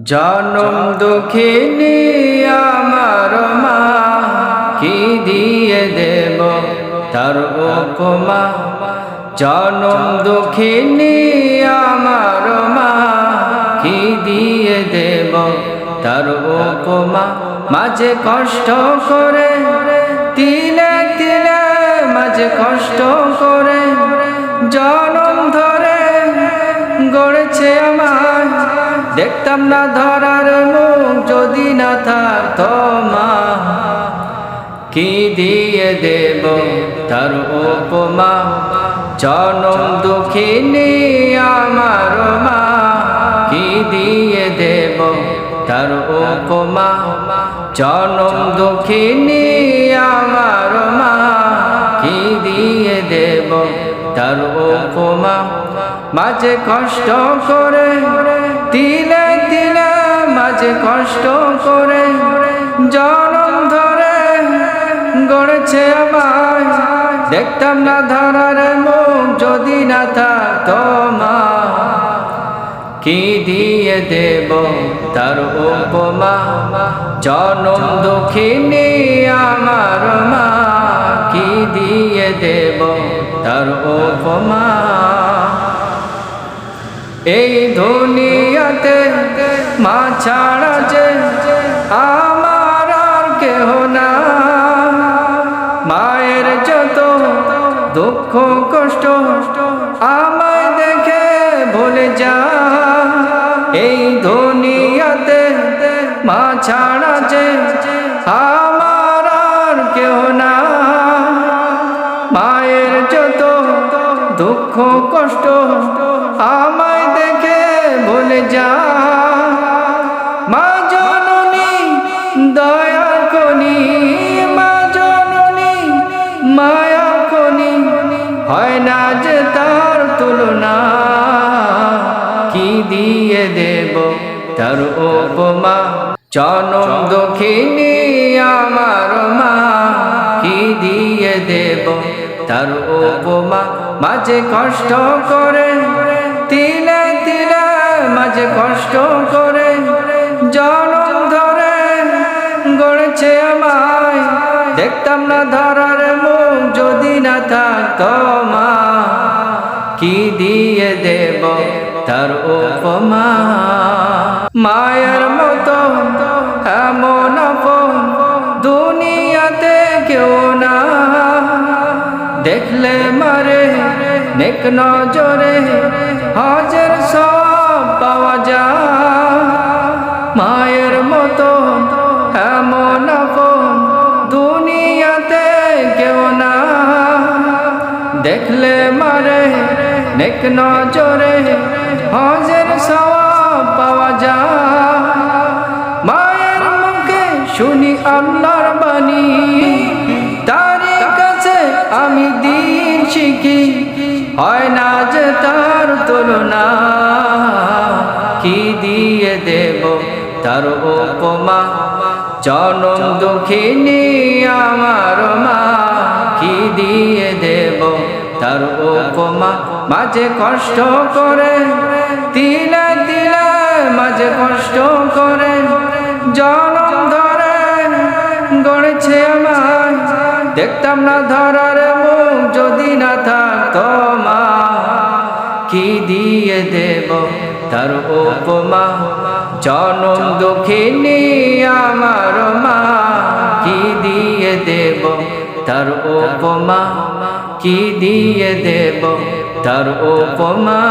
জনম দুঃখিনী আমার মা, কি দিয়ে দেব তার উপমা? জনম দুঃখিনী আমার মা, কি দিয়ে দেব তার উপমা? মাঝে কষ্ট করে, তিলে তিলে মাঝে কষ্ট করে, জনম ধরে গড়েছে আমার দেখতাম না ধরার মুখ যদি না থাকতো মা। কি দিয়ে দেব তার উপমা? জনম দুঃখিনী আমার মা। কি দিয়ে দেব তার উপমা? জনম দুঃখিনী আমার মা। কি দিয়ে দেব তার উপমা? মাঝে কষ্ট করে তিলে তিলে মাঝে কষ্ট করে জনম ধরে গড়েছে আমার দেখতাম না ধরার মুখ যদি না থাকতো মা। কি দিয়ে দেব তার উপমা? জনম দুঃখিনী আমার মা। কি দিয়ে দেব তার উপমা? এই দুনিয়াতে মা ছাড়া যে আমার আর কেহ না। মায়ের যত দুঃখ, কষ্ট আমায় দেখে ভুলে যা। এই দুনিয়াতে মা ছাড়া যে আমার আর কেহ না। মায়ের যত দুঃখ, কষ্ট দেখে ভুলে যা মা জননী দয়া কনি, মা জননী মায়া কনি, হয় না যে তার তুলনা। কি দিয়ে দেব তার উপমা? জনম দুঃখিনী আমার মা। কি দিয়ে দেব তার উপমা? মাঝে কষ্ট করে তিলে তিলে মাঝে কষ্ট করে জনম ধরে গড়েছে আমায়। দেখতাম না ধরার মুখ যদি না থাকতো মা। কি দিয়ে দেব তার উপমা? মায়ের মতো এমন দুনিয়াতে কেউ না। দেখলে মারে, নেক নজরে হাজার সব যায় মায়ের মতো এমন দুনিয়াতে কেউ না দেখলে মারে, নেক নজরে হাজার সওয়াব পাওয়া যা মায়ের মুখে শুনি আল্লাহর বাণী, তারই কাছে আমি দিন শিখি। হয় না যে তার তুলনা। কি দিয়ে দেব তার উপমা। জনম দুঃখিনী আমার মা। কি দিয়ে দেব তার উপমা। মাঝে কষ্ট করে, তিলে তিলে মাঝে কষ্ট করে। জনম ধরে গড়েছে আমার দেখতাম না ধরার মুখ যদি না থাকতো মা। কি দিয়ে দেব তার উপমা, জনম দুঃখিনী আমার মা, কি দিয়ে দেব? তার উপমা, কি দিয়ে দেব? তার উপমা।